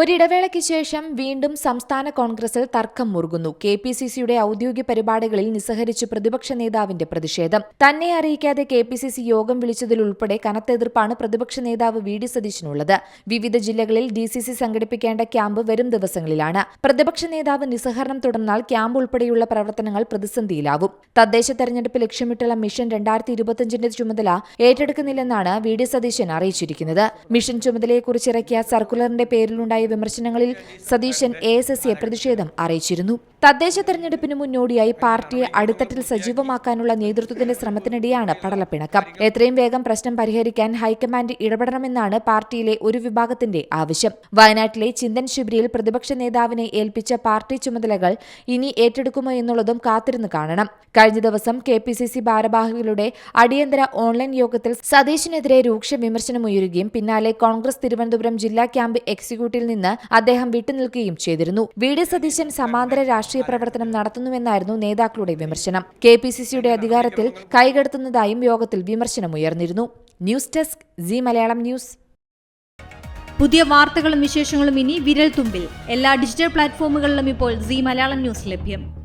ഒരിടവേളയ്ക്ക് ശേഷം വീണ്ടും സംസ്ഥാന കോൺഗ്രസിൽ തർക്കം മുറുകുന്നു. കെ പി സി സിയുടെ ഔദ്യോഗിക പരിപാടികളിൽ നിസ്സഹരിച്ച് പ്രതിപക്ഷ നേതാവിന്റെ പ്രതിഷേധം. തന്നെ അറിയിക്കാതെ കെ പി സി സി യോഗം വിളിച്ചതിലുൾപ്പെടെ കനത്ത എതിർപ്പാണ് പ്രതിപക്ഷ നേതാവ് വി ഡി സതീശനുള്ളത്. വിവിധ ജില്ലകളിൽ ഡി സി സി സംഘടിപ്പിക്കേണ്ട ക്യാമ്പ് വരും ദിവസങ്ങളിലാണ്. പ്രതിപക്ഷ നേതാവ് നിസ്സഹരണം തുടർന്നാൽ ക്യാമ്പ് ഉൾപ്പെടെയുള്ള പ്രവർത്തനങ്ങൾ പ്രതിസന്ധിയിലാവും. തദ്ദേശ തെരഞ്ഞെടുപ്പ് ലക്ഷ്യമിട്ടുള്ള മിഷൻ രണ്ടായിരത്തി ഇരുപത്തിയഞ്ചിന്റെ ചുമതല ഏറ്റെടുക്കുന്നില്ലെന്നാണ് വി ഡി സതീശൻ അറിയിച്ചിരിക്കുന്നത്. മിഷൻ ചുമതലയെക്കുറിച്ച് ഇറക്കിയ സർക്കുലറിന്റെ പേരിലുണ്ടായ വിമർശനങ്ങളിൽ സതീശൻ എ എസ് എസിയെ പ്രതിഷേധം അറിയിച്ചിരുന്നു. തദ്ദേശ തെരഞ്ഞെടുപ്പിന് മുന്നോടിയായി പാർട്ടിയെ അടിത്തട്ടിൽ സജീവമാക്കാനുള്ള നേതൃത്വത്തിന്റെ ശ്രമത്തിനിടെയാണ് പടലപ്പിണക്കം. എത്രയും വേഗം പ്രശ്നം പരിഹരിക്കാൻ ഹൈക്കമാൻഡ് ഇടപെടണമെന്നാണ് പാർട്ടിയിലെ ഒരു വിഭാഗത്തിന്റെ ആവശ്യം. വയനാട്ടിലെ ചിന്തൻ ശിബിരിയിൽ പ്രതിപക്ഷ നേതാവിനെ ഏൽപ്പിച്ച പാർട്ടി ചുമതലകൾ ഇനി ഏറ്റെടുക്കുമോ എന്നുള്ളതും കാത്തിരുന്ന് കാണണം. കഴിഞ്ഞ ദിവസം കെ പി സി സി ഭാരവാഹികളുടെ അടിയന്തര ഓൺലൈൻ യോഗത്തിൽ സതീശിനെതിരെ രൂക്ഷ വിമർശനമുയരുകയും പിന്നാലെ കോൺഗ്രസ് തിരുവനന്തപുരം ജില്ലാ ക്യാമ്പ് എക്സിക്യൂട്ടീവിൽ നിന്ന് അദ്ദേഹം വിട്ടുനിൽക്കുകയും ചെയ്തിരുന്നു. വി. ഡി. സതീശൻ സമാന്തര രാഷ്ട്രീയ പ്രവർത്തനം നടത്തുന്നുവെന്നായിരുന്നു നേതാക്കളുടെ വിമർശനം. കെ. പി. സി. സിയുടെ അധികാരത്തിൽ കൈകടത്തുന്നതായും യോഗത്തിൽ വിമർശനമുയർന്നിരുന്നു news desk Zee Malayalam news. പുതിയ വാർത്തകളും വിശേഷങ്ങളും ഇനി വിരൽ തുമ്പിൽ എല്ലാ ഡിജിറ്റൽ പ്ലാറ്റ്ഫോമുകളിലും ഇപ്പോൾ സി മലയാളം ന്യൂസ് ലഭ്യം.